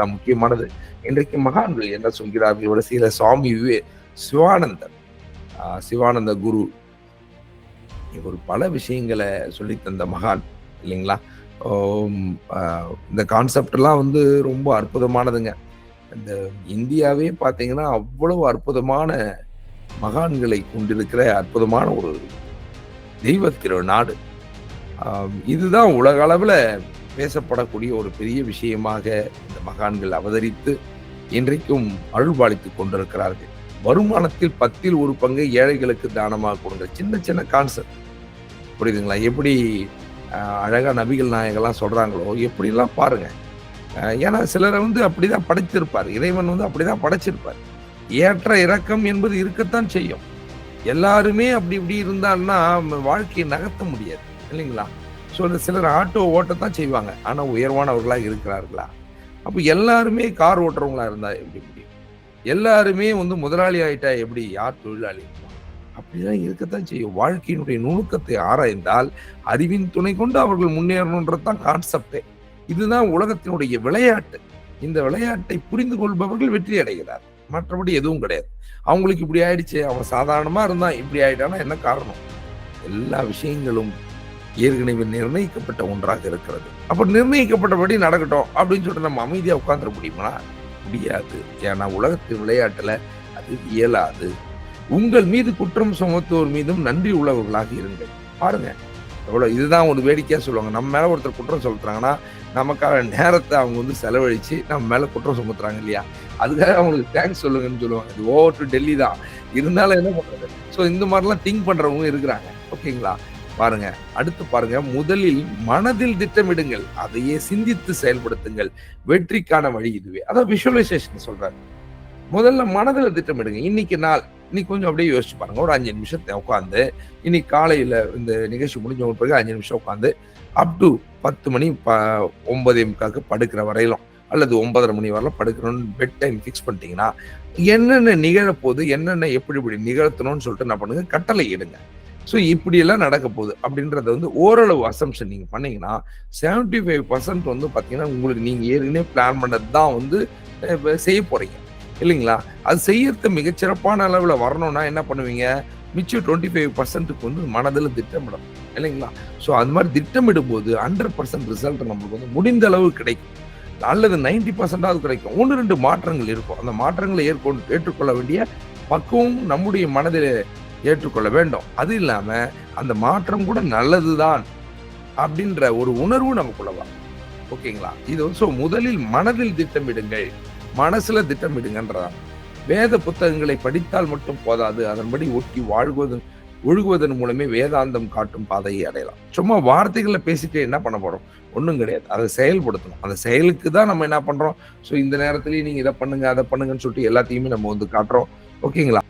தான் முக்கியமானது. இன்றைக்கு மகான்கள் என்ன சொல்கிறார்கள் வரிசையில சுவாமி விவே சிவானந்தர். சிவானந்த குரு. இவர் பல விஷயங்களை சொல்லி தந்த மகான் இல்லைங்களா? இந்த கான்செப்டெல்லாம் வந்து ரொம்ப அற்புதமானதுங்க. இந்த இந்தியாவே பார்த்தீங்கன்னா அவ்வளவு அற்புதமான மகான்களை கொண்டிருக்கிற அற்புதமான ஒரு தெய்வ திருநாடு. இதுதான் உலக அளவில் பேசப்படக்கூடிய ஒரு பெரிய விஷயமாக இந்த மகான்கள் அவதரித்து இன்றைக்கும் அருள்பாலித்துக் கொண்டிருக்கிறார்கள். வருமானத்தில் பத்தில் ஒரு பங்கை ஏழைகளுக்கு தானமாக கொடுங்க சின்ன சின்ன கான்செப்ட் புரியுதுங்களா? எப்படி அழகாக அழகா நபிகள் நாயகெல்லாம் சொல்றாங்களோ எப்படிலாம் பாருங்க. ஏன்னா சிலரை வந்து அப்படிதான் படைத்திருப்பார். இறைவன் வந்து அப்படிதான் படைச்சிருப்பார். ஏற்ற இறக்கம் என்பது இருக்கத்தான் செய்யும். எல்லாருமே அப்படி இப்படி இருந்தான்னா வாழ்க்கையை நகர்த்த முடியாது. இல்லைங்களா? ஸோ சிலர் ஆட்டோ ஓட்டத்தான் செய்வாங்க. ஆனால் உயர்வானவர்களாக இருக்கிறார்களா? அப்போ எல்லாருமே கார் ஓட்டுறவங்களா இருந்தா எப்படி முடியும்? எல்லாருமே வந்து முதலாளி ஆயிட்டா எப்படி? யார் தொழிலாளி? அப்படிதான் இருக்கத்தான் செய்யும். வாழ்க்கையினுடைய நுணுக்கத்தை ஆராய்ந்தால் அறிவின் துணை கொண்டு அவர்கள் முன்னேறணுன்றது தான் கான்செப்டே இதுதான் உலகத்தினுடைய விளையாட்டு. இந்த விளையாட்டை புரிந்து கொள்பவர்கள் வெற்றி அடைகிறார். மற்றபடி எதுவும் கிடையாது. அவங்களுக்கு இப்படி ஆயிடுச்சு. அவன் சாதாரணமா இருந்தான். இப்படி ஆயிட்டானா என்ன காரணம்? எல்லா விஷயங்களும் ஏற்கனவே நிர்ணயிக்கப்பட்ட ஒன்றாக இருக்கிறது. அப்போ நிர்ணயிக்கப்பட்டபடி நடக்கட்டும் அப்படின்னு சொல்லிட்டு நம்ம அமைதியாக உட்காந்துட முடியுமா? முடியாது. ஏன்னா உலகத்தின் விளையாட்டில் அது இயலாது. உங்கள் மீது குற்றம் சுமத்துவோர் மீதும் நன்றி உள்ளவர்களாக இருங்கள். பாருங்க. எவ்வளோ இதுதான் ஒரு வேடிக்கையாக சொல்லுவாங்க. நம்ம மேலே ஒருத்தர் குற்றம் சொல்றாங்கன்னா நமக்கான நேரத்தை அவங்க வந்து செலவழித்து நம்ம மேலே குற்றம் சுமத்துறாங்க இல்லையா? அதுக்காக அவங்களுக்கு தேங்க்ஸ் சொல்லுங்கன்னு சொல்லுவாங்க. இது ஓவர் டு டெல்லி தான் இருந்தாலும் என்ன பண்ணுறது ஸோ இந்த மாதிரிலாம் திங்க் பண்ணுறவங்க இருக்கிறாங்க. ஓகேங்களா பாருங்க அடுத்து பாருங்க முதலில் மனதில் திட்டமிடுங்கள் அதையே சிந்தித்து செயல்படுத்துங்கள். வெற்றிக்கான வழி இதுவே. அதான் விஷுவலைசேஷன் சொல்றாரு. முதல்ல மனதில் திட்டமிடுங்க. இன்னைக்கு நாள் இன்னைக்கு கொஞ்சம் அப்படியே யோசிச்சு பாருங்க. ஒரு அஞ்சு நிமிஷத்தை உட்காந்து இன்னைக்கு காலையில இந்த நிகழ்ச்சி முடிஞ்ச பிறகு அஞ்சு நிமிஷம் உட்காந்து அப் டு பத்து மணி ப ஒன்பதே முக்காக்கு படுக்கிற வரையிலும் அல்லது ஒன்பதரை மணி வரலாம் படுக்கணும்னு பெட் டைம் ஃபிக்ஸ் பண்ணிட்டீங்கன்னா என்னென்ன நிகழப்போகுது என்னென்ன எப்படி இப்படி நிகழ்த்தணும்னு சொல்லிட்டு என்ன பண்ணுங்க. கட்டளை இடுங்க. ஸோ இப்படியெல்லாம் நடக்க போகுது. அப்படின்றத வந்து ஓரளவு அசம்ஷன் நீங்கள் பண்ணீங்கன்னா செவன்டி ஃபைவ் பர்சன்ட் வந்து பார்த்தீங்கன்னா உங்களுக்கு நீங்கள் ஏற்கனவே பிளான் பண்ணது தான் வந்து செய்ய போகிறீங்க இல்லைங்களா? அது செய்யறது மிகச்சிறப்பான அளவில் வரணும்னா என்ன பண்ணுவீங்க? மிச்சம் டுவெண்ட்டி ஃபைவ் பர்சன்ட்டுக்கு வந்து மனதில் திட்டமிடும் இல்லைங்களா? ஸோ அது மாதிரி திட்டமிடும் போது ஹண்ட்ரட் பர்சன்ட் ரிசல்ட் நம்மளுக்கு வந்து முடிந்த அளவு கிடைக்கும். அல்லது நைன்டி பர்சன்டாவது கிடைக்கும். ஒன்று ரெண்டு மாற்றங்கள் இருக்கும். அந்த மாற்றங்களை ஏற்கொண்டு ஏற்றுக்கொள்ள வேண்டிய பக்குவம் நம்முடைய மனதில் ஏற்றுக்கொள்ள வேண்டும். அது இல்லாமல் அந்த மாற்றம் கூட நல்லதுதான் அப்படின்ற ஒரு உணர்வு நமக்குள்ள வரும். ஓகேங்களா? இது வந்து முதலில் மனதில் திட்டமிடுங்கள். மனசில் திட்டமிடுங்கன்றதான். வேத புத்தகங்களை படித்தால் மட்டும் போதாது. அதன்படி ஒட்டி வாழ்வதன் ஒழுகுவதன் மூலமே வேதாந்தம் காட்டும் பாதையை அடையலாம். சும்மா வார்த்தைகளை பேசிட்டு என்ன பண்ண போறோம்? ஒன்றும் கிடையாது. அதை செயல்படுத்தணும். அந்த செயலுக்கு தான் நம்ம என்ன பண்றோம்? ஸோ இந்த நேரத்துலயே நீங்க இதை பண்ணுங்க அதை பண்ணுங்கன்னு சொல்லிட்டு எல்லாத்தையுமே நம்ம வந்து காட்டுறோம். ஓகேங்களா?